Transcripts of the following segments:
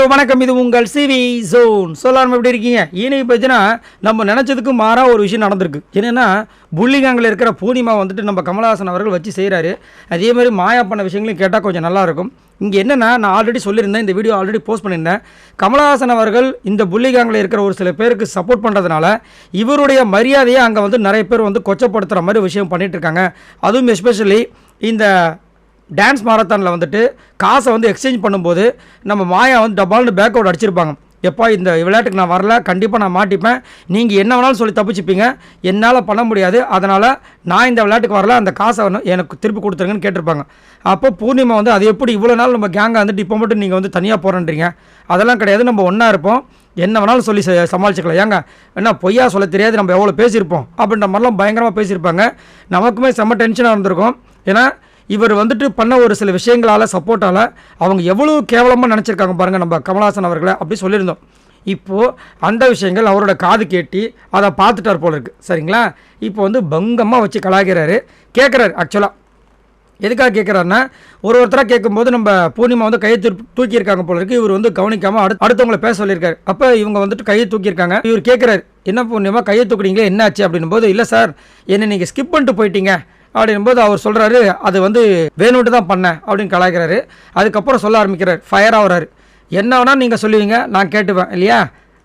Hello வணக்கம். இது உங்கள் சிவி ஜோன். சொல்லாமல் எப்படி இருக்கீங்க? இனி பார்த்தீங்கன்னா நம்ம நினச்சதுக்கு மாறா ஒரு விஷயம் நடந்திருக்கு. என்னென்னா புள்ளிகாங்கில் இருக்கிற பூர்ணிமா வந்துட்டு நம்ம கமலஹாசன் அவர்கள் வச்சு செய்கிறாரு அதே மாதிரி மாயா பண்ண விஷயங்களையும் கேட்டால் கொஞ்சம் நல்லாயிருக்கும் இங்கே என்னென்னா நான் ஆல்ரெடி சொல்லியிருந்தேன் இந்த வீடியோ ஆல்ரெடி போஸ்ட் பண்ணியிருந்தேன். கமலஹாசன் அவர்கள் இந்த புள்ளிகாங்கில் இருக்கிற ஒரு சில பேருக்கு சப்போர்ட் பண்ணுறதுனால இவருடைய மரியாதையை அங்கே வந்து நிறைய பேர் வந்து கொச்சப்படுத்துகிற மாதிரி விஷயம் பண்ணிகிட்ருக்காங்க இருக்காங்க. அதுவும் எஸ்பெஷலி இந்த டான்ஸ் மாரத்தானில் வந்துட்டு காசை வந்து எக்ஸ்சேஞ்ச் பண்ணும்போது நம்ம மாயா வந்து டபால்னு பேக் அவுட் அடிச்சிருப்பாங்க. எப்பா இந்த விளையாட்டுக்கு நான் வரல கண்டிப்பாக நான் மாட்டிப்பேன். நீங்கள் என்ன வேணாலும் சொல்லி தப்பிச்சுப்பீங்க. என்னால் பண்ண முடியாது. அதனால் நான் இந்த விளையாட்டுக்கு வரல அந்த காசை வந்து எனக்கு திருப்பி கொடுத்துருங்கன்னு கேட்டிருப்பாங்க. அப்போ பூர்ணிமா வந்து அது எப்படி இவ்வளோ நாள் நம்ம கேங்காக வந்துட்டு இப்போ மட்டும் நீங்கள் வந்து தனியாக போகிறேன்றீங்க அதெல்லாம் கிடையாது. நம்ம ஒன்றா இருப்போம். என்ன வேணாலும் சொல்லி ச- சமாளிச்சுக்கலாம். ஏங்க என்ன பொய்யா சொல்ல தெரியாது. நம்ம எவ்வளோ பேசியிருப்போம். அப்படின்ற மாதிரிலாம் பயங்கரமாக பேசியிருப்பாங்க. நமக்குமே செம்ம டென்ஷனாக இருந்திருக்கும். ஏன்னா இவர் வந்துட்டு பண்ண ஒரு சில விஷயங்களால் சப்போர்ட்டால் அவங்க எவ்வளோ கேவலமாக நினச்சிருக்காங்க பாருங்கள் நம்ம கமல்ஹாசன் அவர்களை அப்படி சொல்லியிருந்தோம். இப்போது அந்த விஷயங்கள் அவரோட காது கேட்டி அதை பார்த்துட்டார் போல இருக்கு. சரிங்களா? இப்போ வந்து பங்கமாக வச்சு கலாய்க்கிறாரு. கேட்குறாரு ஆக்சுவலாக எதுக்காக கேட்குறாருன்னா ஒரு ஒருத்தராக கேட்கும்போது நம்ம பூர்ணிமா வந்து கையை தூ தூக்கியிருக்காங்க போல இருக்கு. இவர் வந்து கவனிக்காமல் அடுத்து அடுத்தவங்களை பேச சொல்லியிருக்காரு. அப்போ இவங்க வந்துட்டு கையை தூக்கியிருக்காங்க. இவர் கேட்குறாரு என்ன பூர்ணிமா கையை தூக்குறீங்களே என்னாச்சு? அப்படின்னும் போது இல்லை சார் என்னை நீங்கள் ஸ்கிப் பண்ணிட்டு போயிட்டீங்க. அப்படின்போது அவர் சொல்கிறாரு அது வந்து வேணும்ட்டு தான் பண்ணேன் அப்படின்னு கலாய்க்கிறாரு. அதுக்கப்புறம் சொல்ல ஆரம்பிக்கிறார் ஃபயர் ஆகிறாரு. என்ன வேணால் நீங்கள் சொல்லுவீங்க நான் கேட்டுப்பேன் இல்லையா?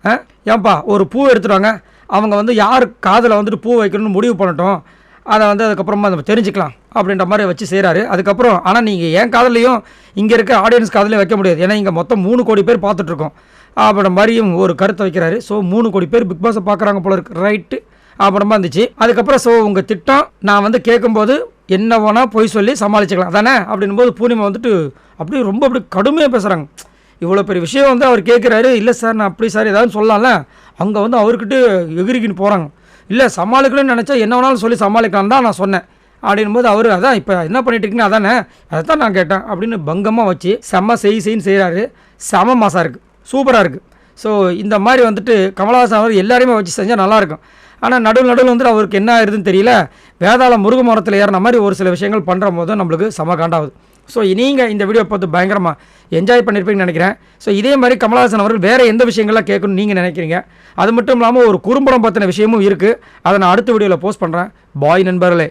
ஆ? ஏன்பா ஒரு பூ எடுத்துடுவாங்க அவங்க வந்து யார் காதில் வந்துட்டு பூ வைக்கணும்னு முடிவு பண்ணட்டும். அதை வந்து அதுக்கப்புறமா நம்ம தெரிஞ்சுக்கலாம் அப்படின்ற மாதிரி வச்சு செய்கிறாரு அதுக்கப்புறம் ஆனால் நீங்கள் என் காதலையும் இங்கே இருக்க ஆடியன்ஸ் காதலையும் வைக்க முடியாது. ஏன்னா இங்கே மொத்தம் மூணு கோடி பேர் பார்த்துட்ருக்கோம் அப்படின்ற மாதிரியும் ஒரு கருத்தை வைக்கிறாரு. ஸோ மூணு கோடி பேர் பிக் பாஸை பார்க்குறாங்க போல இருக்கு. ரைட்டு அப்புறமா இருந்துச்சு. அதுக்கப்புறம் ஸோ உங்கள் திட்டம் நான் வந்து கேட்கும்போது என்ன வேணால் பொய் சொல்லி சமாளிச்சுக்கலாம். தானே? அப்படின்னும் போது பூர்ணிமா வந்துட்டு அப்படியே ரொம்ப அப்படி கடுமையாக பேசுகிறாங்க இவ்வளோ பெரிய விஷயம் வந்து அவர் கேட்குறாரு. இல்லை சார் நான் அப்படி சார் ஏதாவது சொல்லலாம்ல? அங்கே வந்து அவர்கிட்ட எகிரிக்கின்னு போகிறாங்க இல்லை சமாளிக்கணும்னு நினச்சா என்ன வேணாலும் சொல்லி சமாளிக்கலாம் தான் நான் சொன்னேன். அப்படின்னும் போது அவர் அதான் இப்போ என்ன பண்ணிட்டு இருக்கீங்க அதானே அதை தான் நான் கேட்டேன். அப்படின்னு பங்கமாக வச்சு செம்ம செய் செய்ன்னு செய்கிறாரு செம மாசாக இருக்குது சூப்பராக இருக்குது ஸோ இந்த மாதிரி வந்துட்டு கமலஹாசன் அவர் எல்லாரையுமே வச்சு செஞ்சால் நல்லாயிருக்கும். ஆனால் நடுவில் நடுவில் வந்துட்டு அவருக்கு என்ன ஆயிருதுன்னு தெரியல. வேதாள முருக மரத்தில் ஏறின மாதிரி ஒரு சில விஷயங்கள் பண்ணுற போது நம்மளுக்கு செம காண்டாகுது ஸோ நீங்கள் இந்த வீடியோ பார்த்து பயங்கரமாக என்ஜாய் பண்ணியிருப்பீங்கன்னு நினைக்கிறேன். ஸோ இதே மாதிரி கமலஹாசன் அவர்கள் வேறு எந்த விஷயங்கள்லாம் கேட்கணும்னு நீங்கள் நினைக்கிறீங்க? அது மட்டும் இல்லாமல் ஒரு குறும்படம் பற்றின விஷயமும் இருக்குது அதை நான் அடுத்த வீடியோவில் போஸ்ட் பண்ணுறேன் பாய் நண்பர்களே.